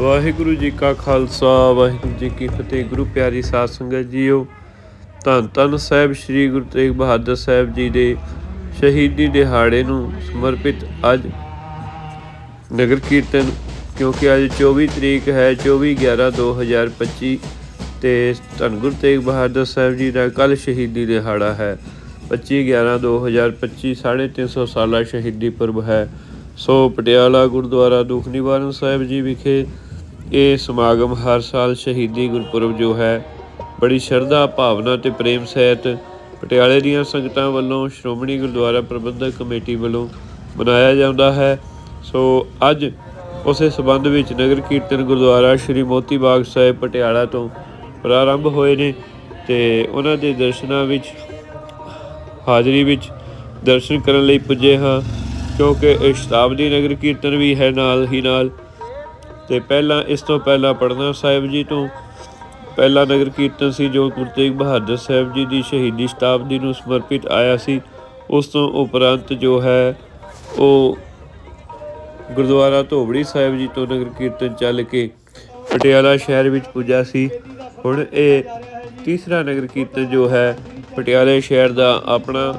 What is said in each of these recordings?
ਵਾਹਿਗੁਰੂ ਜੀ ਕਾ ਖਾਲਸਾ, ਵਾਹਿਗੁਰੂ ਜੀ ਕੀ ਫਤਿਹ। ਗੁਰੂ ਪਿਆਰੀ ਸਾਧ ਸੰਗਤ ਜੀਓ, ਧੰਨ ਧੰਨ ਸਾਹਿਬ ਸ੍ਰੀ ਗੁਰੂ ਤੇਗ ਬਹਾਦਰ ਸਾਹਿਬ ਜੀ ਦੇ ਸ਼ਹੀਦੀ ਦਿਹਾੜੇ ਨੂੰ ਸਮਰਪਿਤ ਅੱਜ ਨਗਰ ਕੀਰਤਨ, ਕਿਉਂਕਿ ਅੱਜ 24 ਤਰੀਕ ਹੈ 24 11 2025 ਤੇ ਧੰਨ ਗੁਰੂ ਤੇਗ ਬਹਾਦਰ ਸਾਹਿਬ ਜੀ ਦਾ ਕੱਲ ਸ਼ਹੀਦੀ ਦਿਹਾੜਾ ਹੈ। 25 11 2025 350 ਸਾਲਾ ਸ਼ਹੀਦੀ ਪੁਰਬ ਹੈ। ਸੋ ਪਟਿਆਲਾ ਗੁਰਦੁਆਰਾ ਦੁਖ ਨਿਵਾਰਨ ਸਾਹਿਬ ਜੀ ਵਿਖੇ ਇਹ ਸਮਾਗਮ ਹਰ ਸਾਲ ਸ਼ਹੀਦੀ ਗੁਰਪੁਰਬ ਜੋ ਹੈ, ਬੜੀ ਸ਼ਰਧਾ, ਭਾਵਨਾ ਤੇ ਪ੍ਰੇਮ ਸਹਿਤ ਪਟਿਆਲੇ ਦੀਆਂ ਸੰਗਤਾਂ ਵੱਲੋਂ ਸ਼੍ਰੋਮਣੀ ਗੁਰਦੁਆਰਾ ਪ੍ਰਬੰਧਕ ਕਮੇਟੀ ਵੱਲੋਂ ਮਨਾਇਆ ਜਾਂਦਾ ਹੈ। ਸੋ ਅੱਜ ਉਸੇ ਸਬੰਧ ਵਿੱਚ ਨਗਰ ਕੀਰਤਨ ਗੁਰਦੁਆਰਾ ਸ਼੍ਰੀ ਮੋਤੀ ਬਾਗ ਸਾਹਿਬ ਪਟਿਆਲਾ ਤੋਂ ਪ੍ਰਾਰੰਭ ਹੋਏ ਨੇ ਤੇ ਉਹਨਾਂ ਦੇ ਦਰਸ਼ਨਾਂ ਵਿੱਚ, ਹਾਜ਼ਰੀ ਵਿੱਚ ਦਰਸ਼ਨ ਕਰਨ ਲਈ ਪੁੱਜੇ ਹਾਂ, ਕਿਉਂਕਿ ਸ਼ਤਾਬਦੀ ਨਗਰ ਕੀਰਤਨ ਵੀ ਹੈ ਨਾਲ ਹੀ ਨਾਲ ਤੇ ਪਹਿਲਾਂ, ਇਸ ਤੋਂ ਪਹਿਲਾਂ ਪੜਨਾ ਸਾਹਿਬ ਜੀ ਤੋਂ। ਪਹਿਲਾ ਨਗਰ ਕੀਰਤਨ ਸੀ ਜੋ ਗੁਰੂ ਤੇਗ ਬਹਾਦਰ ਸਾਹਿਬ ਜੀ ਦੀ ਸ਼ਹੀਦੀ ਸ਼ਤਾਬਦੀ ਨੂੰ ਸਮਰਪਿਤ ਆਇਆ ਸੀ। ਉਸ ਤੋਂ ਉਪਰੰਤ ਜੋ ਹੈ, ਉਹ ਗੁਰਦੁਆਰਾ ਧੋਬੜੀ ਸਾਹਿਬ ਜੀ ਤੋਂ ਨਗਰ ਕੀਰਤਨ ਚੱਲ ਕੇ ਪਟਿਆਲਾ ਸ਼ਹਿਰ ਵਿੱਚ ਪੁੱਜਾ ਸੀ। ਹੁਣ ਇਹ ਤੀਸਰਾ ਨਗਰ ਕੀਰਤਨ ਜੋ ਹੈ, ਪਟਿਆਲੇ ਸ਼ਹਿਰ ਦਾ ਆਪਣਾ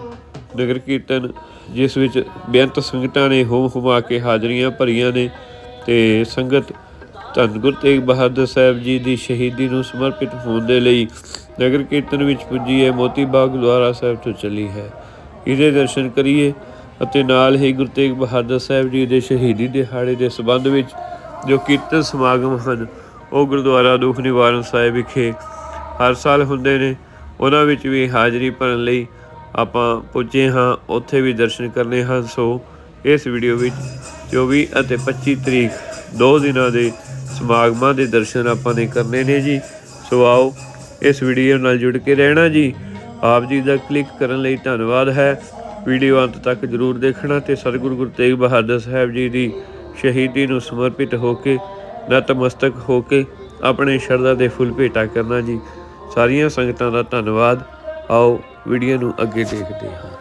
ਨਗਰ ਕੀਰਤਨ, ਜਿਸ ਵਿੱਚ ਬੇਅੰਤ ਸੰਗਤਾਂ ਨੇ ਹੋਮ ਹੁਮਾ ਕੇ ਹਾਜ਼ਰੀਆਂ ਭਰੀਆਂ ਨੇ। ਤੇ ਸੰਗਤ ਧੰਨ ਗੁਰੂ ਤੇਗ ਬਹਾਦਰ ਸਾਹਿਬ ਜੀ ਦੀ ਸ਼ਹੀਦੀ ਨੂੰ ਸਮਰਪਿਤ ਹੋਣ ਦੇ ਲਈ ਨਗਰ ਕੀਰਤਨ ਵਿੱਚ ਪੁੱਜੀ ਹੈ, ਮੋਤੀ ਬਾਗ ਦੁਆਰਾ ਸਾਹਿਬ ਤੋਂ ਚੱਲੀ ਹੈ। ਇਹਦੇ ਦਰਸ਼ਨ ਕਰੀਏ ਅਤੇ ਨਾਲ ਹੀ ਗੁਰੂ ਤੇਗ ਬਹਾਦਰ ਸਾਹਿਬ ਜੀ ਦੇ ਸ਼ਹੀਦੀ ਦਿਹਾੜੇ ਦੇ ਸਬੰਧ ਵਿੱਚ ਜੋ ਕੀਰਤਨ ਸਮਾਗਮ ਹਨ, ਉਹ ਗੁਰਦੁਆਰਾ ਦੁਖ ਨਿਵਾਰਨ ਸਾਹਿਬ ਵਿਖੇ ਹਰ ਸਾਲ ਹੁੰਦੇ ਨੇ। ਉਹਨਾਂ ਵਿੱਚ ਵੀ ਹਾਜ਼ਰੀ ਭਰਨ ਲਈ ਆਪਾਂ ਪੁੱਜੇ ਹਾਂ, ਉੱਥੇ ਵੀ ਦਰਸ਼ਨ ਕਰਨੇ ਹਨ। ਸੋ ਇਸ ਵੀਡੀਓ ਵਿੱਚ 24 ਅਤੇ 25 ਤਰੀਕ, ਦੋ ਦਿਨਾਂ ਦੇ ਸਮਾਗਮਾਂ ਦੇ ਦਰਸ਼ਨ ਆਪਾਂ ਨੇ ਕਰਨੇ ਨੇ ਜੀ। ਸੋ ਆਓ ਇਸ ਵੀਡੀਓ ਨਾਲ ਜੁੜ ਕੇ ਰਹਿਣਾ ਜੀ। ਆਪ ਜੀ ਦਾ ਕਲਿੱਕ ਕਰਨ ਲਈ ਧੰਨਵਾਦ ਹੈ। ਵੀਡੀਓ ਅੰਤ ਤੱਕ ਜਰੂਰ ਦੇਖਣਾ ਤੇ ਸਤਿਗੁਰੂ ਗੁਰੂ ਤੇਗ ਬਹਾਦਰ ਸਾਹਿਬ ਜੀ ਦੀ ਸ਼ਹੀਦੀ ਨੂੰ ਸਮਰਪਿਤ ਹੋ ਕੇ, ਨਤਮਸਤਕ ਹੋ ਕੇ ਆਪਣੇ ਸ਼ਰਧਾ ਦੇ ਫੁੱਲ ਭੇਟਾ ਕਰਨਾ ਜੀ। ਸਾਰੀਆਂ ਸੰਗਤਾਂ ਦਾ ਧੰਨਵਾਦ। ਆਓ ਵੀਡੀਓ ਨੂੰ ਅੱਗੇ ਦੇਖਦੇ ਹਾਂ।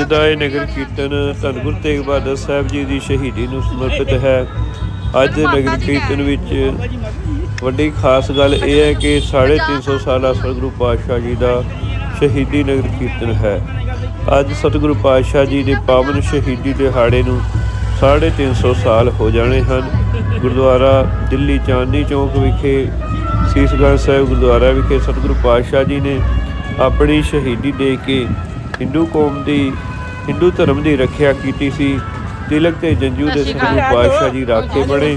ਅੱਜ ਦਾ ਇਹ ਨਗਰ ਕੀਰਤਨ ਧੰਨ ਗੁਰੂ ਤੇਗ ਬਹਾਦਰ ਸਾਹਿਬ ਜੀ ਦੀ ਸ਼ਹੀਦੀ ਨੂੰ ਸਮਰਪਿਤ ਹੈ। ਅੱਜ ਦੇ ਨਗਰ ਕੀਰਤਨ ਵਿੱਚ ਵੱਡੀ ਖਾਸ ਗੱਲ ਇਹ ਹੈ ਕਿ 350 ਸਾਲਾ ਸਤਿਗੁਰੂ ਪਾਤਸ਼ਾਹ ਜੀ ਦਾ ਸ਼ਹੀਦੀ ਨਗਰ ਕੀਰਤਨ ਹੈ। ਅੱਜ ਸਤਿਗੁਰੂ ਪਾਤਸ਼ਾਹ ਜੀ ਦੇ ਪਾਵਨ ਸ਼ਹੀਦੀ ਦਿਹਾੜੇ ਨੂੰ 350 ਸਾਲ ਹੋ ਜਾਣੇ ਹਨ। ਗੁਰਦੁਆਰਾ ਦਿੱਲੀ ਚਾਂਦਨੀ ਚੌਕ ਵਿਖੇ ਸੀਸਗੰਜ ਸਾਹਿਬ ਗੁਰਦੁਆਰਾ ਵਿਖੇ ਸਤਿਗੁਰੂ ਪਾਤਸ਼ਾਹ ਜੀ ਨੇ ਆਪਣੀ ਸ਼ਹੀਦੀ ਦੇ ਕੇ ਹਿੰਦੂ ਕੌਮ ਦੀ ਹਿੰਦੂ ਧਰਮ ਦੀ ਰੱਖਿਆ ਕੀਤੀ ਸੀ। ਤਿਲਕ ਤੇ ਜੰਜੂ ਦੇ ਸਤਿਗੁਰੂ ਪਾਤਸ਼ਾਹ ਜੀ ਰਾਖੇ ਬਣੇ।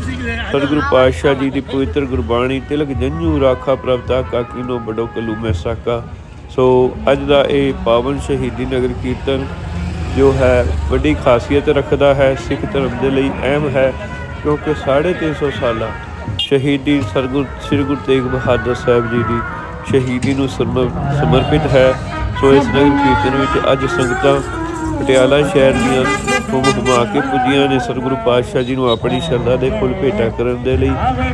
ਸਤਿਗੁਰੂ ਪਾਤਸ਼ਾਹ ਜੀ ਦੀ ਪਵਿੱਤਰ ਗੁਰਬਾਣੀ ਤਿਲਕ ਜੰਜੂ ਰਾਖਾ ਪ੍ਰਭਤਾ ਕਾ ਕੀਨੋ ਬੜੋ ਕਲੂ ਮੈਂ ਸਾਕਾ। ਸੋ ਅੱਜ ਦਾ ਇਹ ਪਾਵਨ ਸ਼ਹੀਦੀ ਨਗਰ ਕੀਰਤਨ ਜੋ ਹੈ ਵੱਡੀ ਖਾਸੀਅਤ ਰੱਖਦਾ ਹੈ ਸਿੱਖ ਧਰਮ ਦੇ ਲਈ ਅਹਿਮ ਹੈ ਕਿਉਂਕਿ 350 ਸਾਲਾ ਸ਼ਹੀਦੀ ਸਰਗੁਰ ਸ੍ਰੀ ਗੁਰੂ ਤੇਗ ਬਹਾਦਰ ਸਾਹਿਬ ਜੀ ਦੀ ਸ਼ਹੀਦੀ ਨੂੰ ਸਮਰ- ਸਮਰਪਿਤ ਹੈ। ਸੋ ਇਸ ਨਗਰ ਕੀਰਤਨ ਵਿੱਚ ਅੱਜ ਸੰਗਤਾਂ ਪਟਿਆਲਾ ਸ਼ਹਿਰ ਦੀਆਂ ਹੁਮ ਹੁਮਾ ਕੇ ਪੁੱਜੀਆਂ ਨੇ। ਸਤਿਗੁਰੂ ਪਾਤਸ਼ਾਹ ਜੀ ਨੂੰ ਆਪਣੀ ਸ਼ਰਧਾ ਦੇ ਫੁੱਲ ਭੇਟਾ ਕਰਨ ਦੇ ਲਈ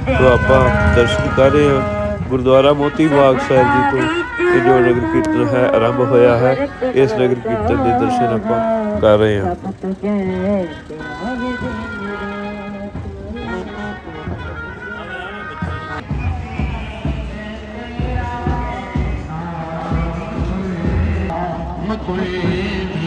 ਤੋਂ ਆਪਾਂ ਦਰਸ਼ਨ ਕਰ ਰਹੇ ਹਾਂ। ਗੁਰਦੁਆਰਾ ਮੋਤੀ ਬਾਗ ਸਾਹਿਬ ਜੀ ਤੋਂ ਇਹ ਜੋ ਨਗਰ ਕੀਰਤਨ ਹੈ, ਆਰੰਭ ਹੋਇਆ ਹੈ, ਇਸ ਨਗਰ ਕੀਰਤਨ ਦੇ ਦਰਸ਼ਨ ਆਪਾਂ ਕਰ ਰਹੇ ਹਾਂ। ਕੋਈ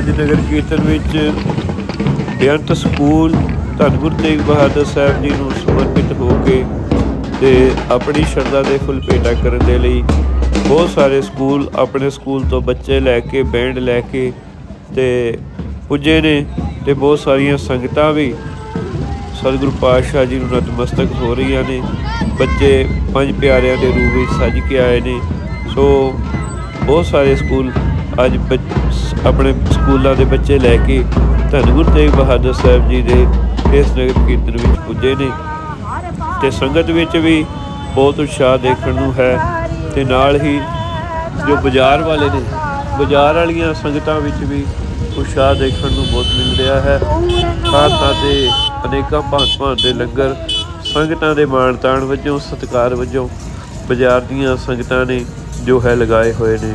ਅੱਜ ਨਗਰ ਕੀਰਤਨ ਵਿੱਚ ਬੇਅੰਤ ਸਕੂਲ ਧੰਨ ਗੁਰੂ ਤੇਗ ਬਹਾਦਰ ਸਾਹਿਬ ਜੀ ਨੂੰ ਸਮਰਪਿਤ ਹੋ ਕੇ ਤੇ ਆਪਣੀ ਸ਼ਰਧਾ ਦੇ ਫੁੱਲ ਭੇਟਾ ਕਰਨ ਦੇ ਲਈ ਬਹੁਤ ਸਾਰੇ ਸਕੂਲ ਆਪਣੇ ਸਕੂਲ ਤੋਂ ਬੱਚੇ ਲੈ ਕੇ, ਬੈਂਡ ਲੈ ਕੇ ਤੇ ਪੁੱਜੇ ਨੇ ਤੇ ਬਹੁਤ ਸਾਰੀਆਂ ਸੰਗਤਾਂ ਵੀ ਸਤਿਗੁਰੂ ਪਾਤਸ਼ਾਹ ਜੀ ਨੂੰ ਨਤਮਸਤਕ ਹੋ ਰਹੀਆਂ ਨੇ। ਬੱਚੇ ਪੰਜ ਪਿਆਰਿਆਂ ਦੇ ਰੂਪ ਵਿੱਚ ਸੱਜ ਕੇ ਆਏ ਨੇ। ਸੋ ਬਹੁਤ ਸਾਰੇ ਸਕੂਲ ਅੱਜ ਬੱਚ- ਆਪਣੇ ਸਕੂਲਾਂ ਦੇ ਬੱਚੇ ਲੈ ਕੇ ਧੰਨ ਗੁਰੂ ਤੇਗ ਬਹਾਦਰ ਸਾਹਿਬ ਜੀ ਦੇ ਇਸ ਨਗਰ ਕੀਰਤਨ ਵਿੱਚ ਪੁੱਜੇ ਨੇ। ਤੇ ਸੰਗਤ ਵਿੱਚ ਵੀ ਬਹੁਤ ਉਤਸ਼ਾਹ ਦੇਖਣ ਨੂੰ ਹੈ ਤੇ ਨਾਲ ਹੀ ਜੋ ਬਾਜ਼ਾਰ ਵਾਲੇ ਨੇ, ਬਾਜ਼ਾਰ ਵਾਲੀਆਂ ਸੰਗਤਾਂ ਵਿੱਚ ਵੀ ਉਤਸ਼ਾਹ ਦੇਖਣ ਨੂੰ ਬਹੁਤ ਮਿਲ ਰਿਹਾ ਹੈ। ਥਾਂ ਥਾਂ ਤੇ ਅਨੇਕਾਂ ਭਾਂਤ ਭਾਂਤ ਦੇ ਲੰਗਰ ਸੰਗਤਾਂ ਦੇ ਮਾਣ ਤਾਣ ਵਜੋਂ, ਸਤਿਕਾਰ ਵਜੋਂ ਬਾਜ਼ਾਰ ਦੀਆਂ ਸੰਗਤਾਂ ਨੇ ਜੋ ਹੈ ਲਗਾਏ ਹੋਏ ਨੇ।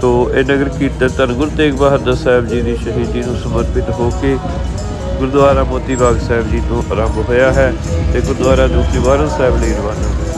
ਸੋ ਇਹ ਨਗਰ ਕੀਰਤਨ ਧੰਨ ਗੁਰੂ ਤੇਗ ਬਹਾਦਰ ਸਾਹਿਬ ਜੀ ਦੀ ਸ਼ਹੀਦੀ ਨੂੰ ਸਮਰਪਿਤ ਹੋ ਕੇ ਗੁਰਦੁਆਰਾ ਮੋਤੀ ਬਾਗ ਸਾਹਿਬ ਜੀ ਤੋਂ ਆਰੰਭ ਹੋਇਆ ਹੈ ਤੇ ਗੁਰਦੁਆਰਾ ਦੂਖੀ ਵਾਰਨ ਸਾਹਿਬ ਲਈ ਰਵਾਨਾ ਹੋਇਆ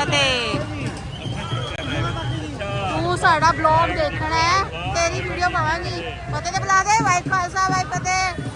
ਫਤਿਹ ਤੂੰ। ਸਾਡਾ ਬਲੌਗ ਦੇਖਣਾ ਹੈ, ਤੇਰੀ ਵੀਡੀਓ ਪਾਵਾਂਗੀ। ਫਤਿਹ ਦੇ ਬੁਲਾ ਦੇ ਵਾਈਟ ਖਾਲਸਾ ਵਾਈਟ ਫਤਿਹ।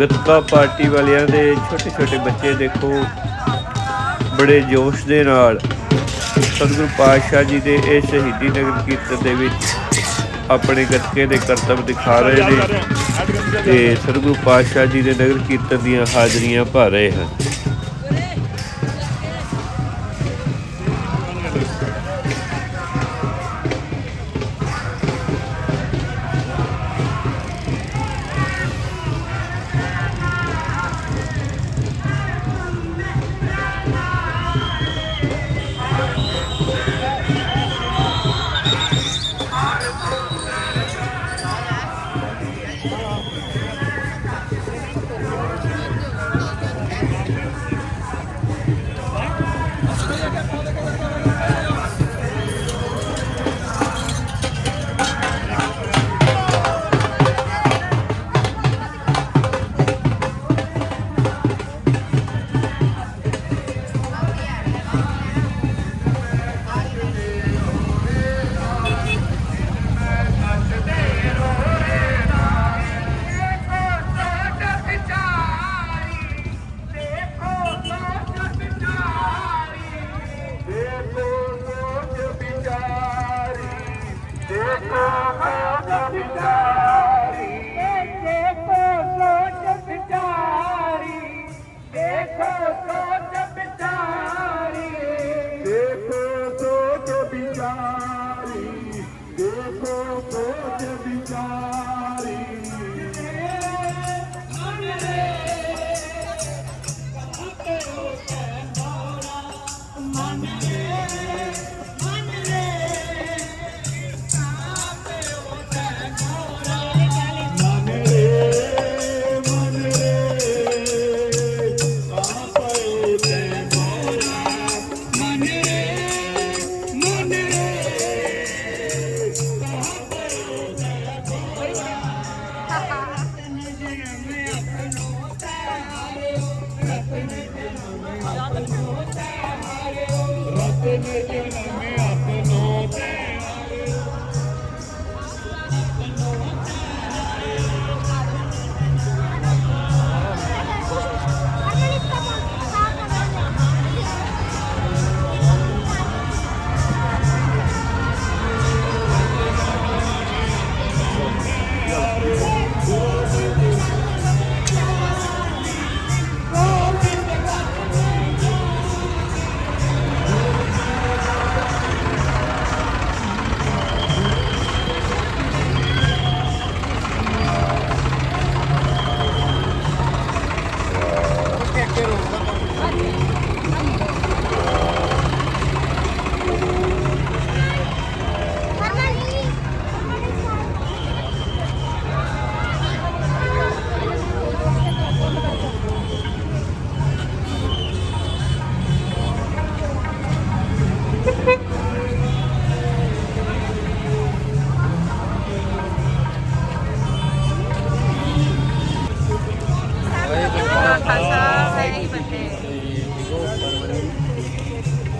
ਗੱਤਕਾ ਪਾਰਟੀ ਵਾਲਿਆਂ ਦੇ ਛੋਟੇ ਛੋਟੇ ਬੱਚੇ ਦੇਖੋ, ਬੜੇ ਜੋਸ਼ ਦੇ ਨਾਲ ਸਤਿਗੁਰੂ ਪਾਤਸ਼ਾਹ ਜੀ ਦੇ ਇਹ ਸ਼ਹੀਦੀ ਨਗਰ ਕੀਰਤਨ ਦੇ ਵਿੱਚ ਆਪਣੇ ਗੱਤਕੇ ਦੇ ਕਰਤੱਵ ਦਿਖਾ ਰਹੇ ਨੇ ਤੇ ਸਤਿਗੁਰੂ ਪਾਤਸ਼ਾਹ ਜੀ ਦੇ ਨਗਰ ਕੀਰਤਨ ਦੀਆਂ ਹਾਜ਼ਰੀਆਂ ਭਰ ਰਹੇ ਹਨ।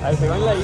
A ver, se van la I.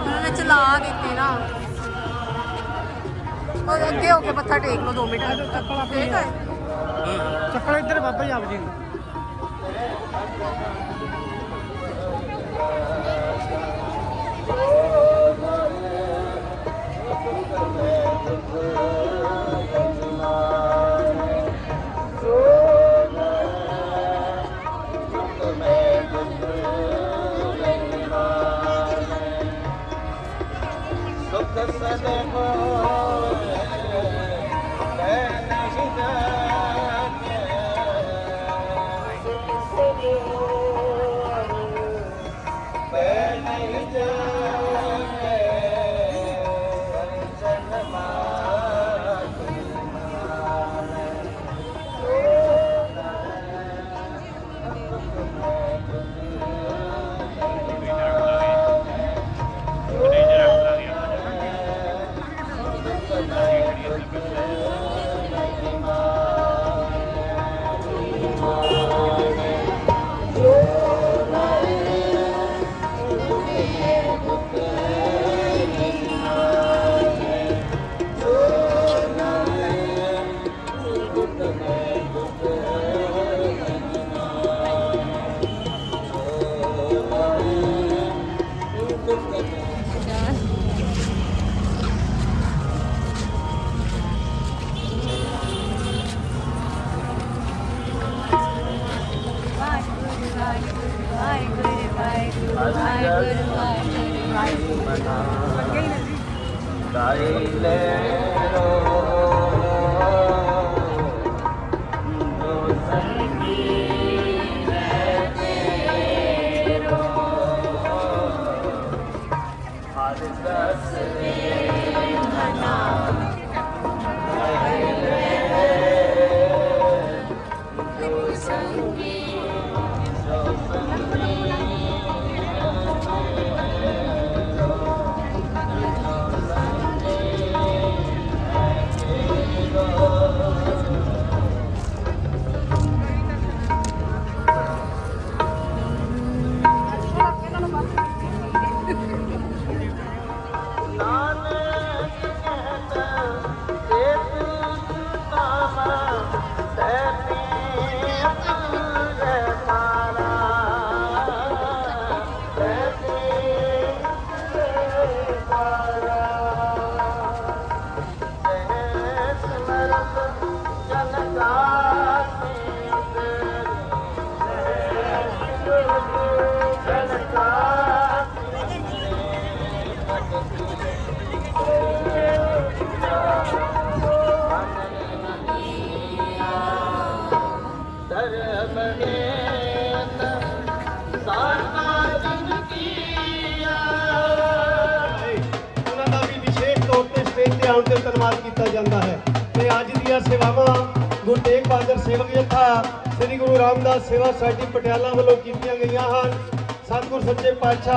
ਉਹਨਾਂ ਨੇ ਚਲਾ ਦਿੱਤੇ ਨਾ। ਉਹ ਅੱਗੇ ਹੋ ਕੇ ਮੱਥਾ ਟੇਕ ਲਓ 2 ਮਿੰਟ। ਠੀਕ ਹੈ। ਇੱਧਰ ਬਾਬਾ ਜੀ ਆਪ ਜੀ I love you.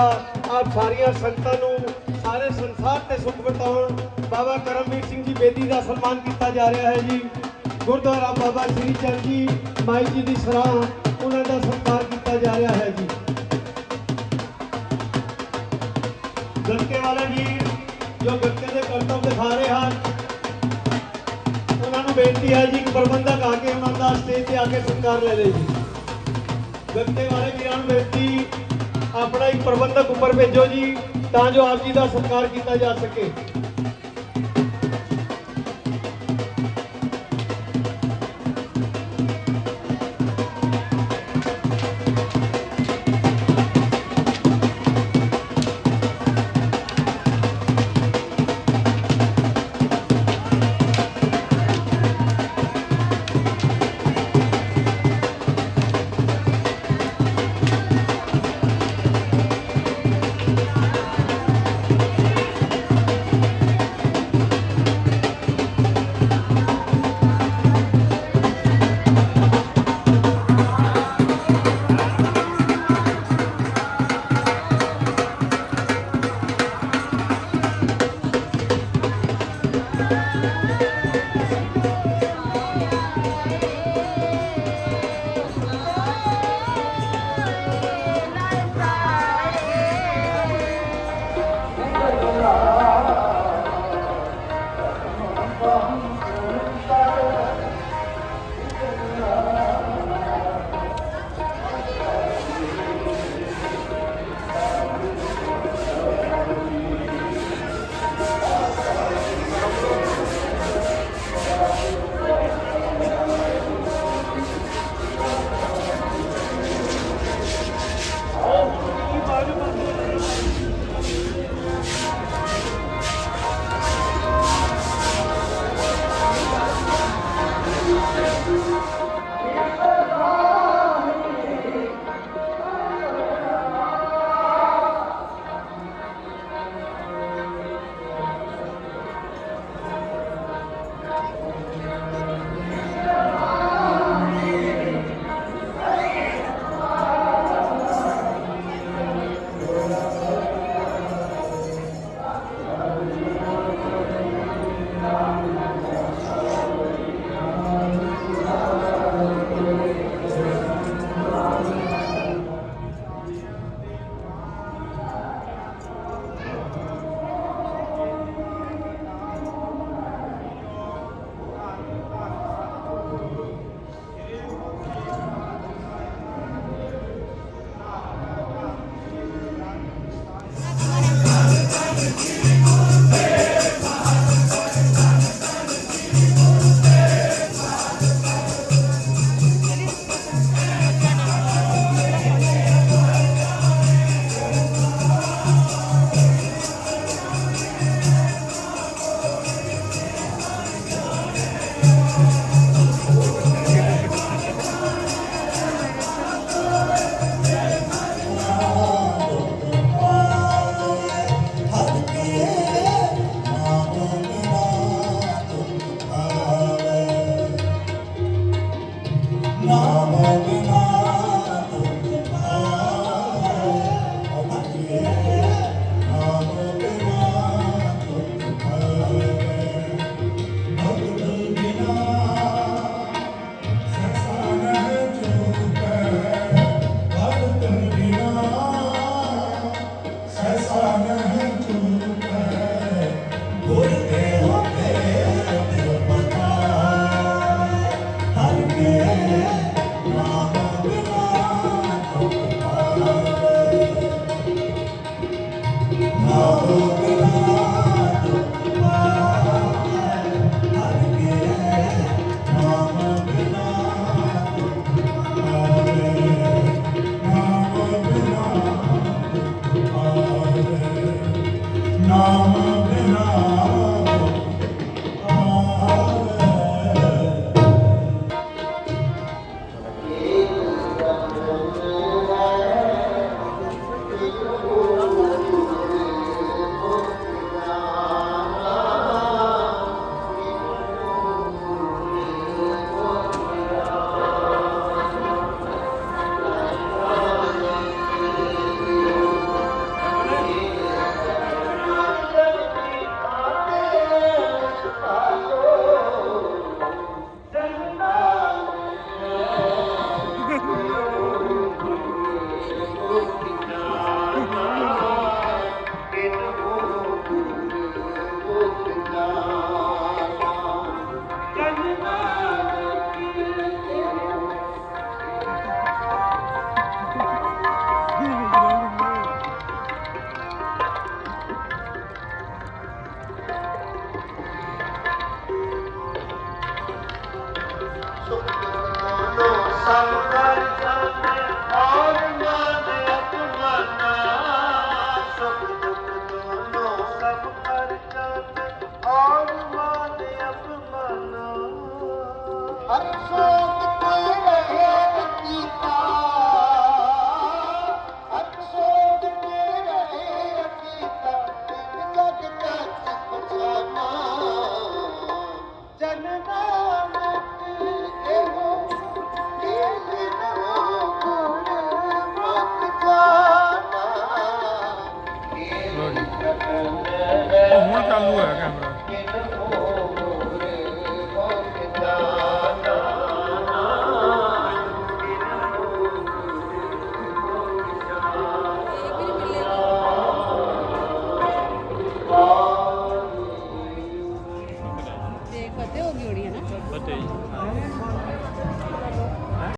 ਆਪ ਸਾਰੀਆਂ ਸੰਗਤਾਂ ਨੂੰ, ਸਾਰੇ ਸੰਸਾਰ ਤੇ ਸੁਖ ਵਰਤਾਉਣ ਬਾਬਾ ਕਰਮਵੀਰ ਸਿੰਘ ਜੀ ਬੇਦੀ ਦਾ ਸਨਮਾਨ ਕੀਤਾ ਜਾ ਰਿਹਾ ਹੈ ਜੀ। ਗੁਰਦੁਆਰਾ ਬਾਬਾ ਸ੍ਰੀ ਚੰਦ ਜੀ ਮਾਈ ਜੀ ਦੀ ਸਰਾਹ ਉਹਨਾਂ ਦਾ ਸਤਿਕਾਰ ਕੀਤਾ ਜਾ ਰਿਹਾ ਹੈ ਜੀ। ਗੱਤਕੇ ਵਾਲੇ ਵੀਰ, ਜੋ ਗੱਤੇ ਦੇ ਕਰਤਵ ਦਿਖਾ ਰਹੇ ਹਨ, ਉਹਨਾਂ ਨੂੰ ਬੇਨਤੀ ਹੈ ਜੀ ਕਿ ਪ੍ਰਬੰਧਕ ਆ ਕੇ ਉਹਨਾਂ ਦਾ ਸਟੇਜ ਤੇ ਆ ਕੇ ਸਤਿਕਾਰ ਲੈ ਲੈ ਜੀ। ਗੱਤੇ ਵਾਲੇ ਵੀਰਾਂ ਨੂੰ ਬੇਨਤੀ ਆਪਣਾ ਇੱਕ ਪ੍ਰਬੰਧਕ ਉੱਪਰ ਭੇਜੋ ਜੀ, ਤਾਂ ਜੋ ਆਪ ਜੀ ਦਾ ਸਤਿਕਾਰ ਕੀਤਾ ਜਾ ਸਕੇ।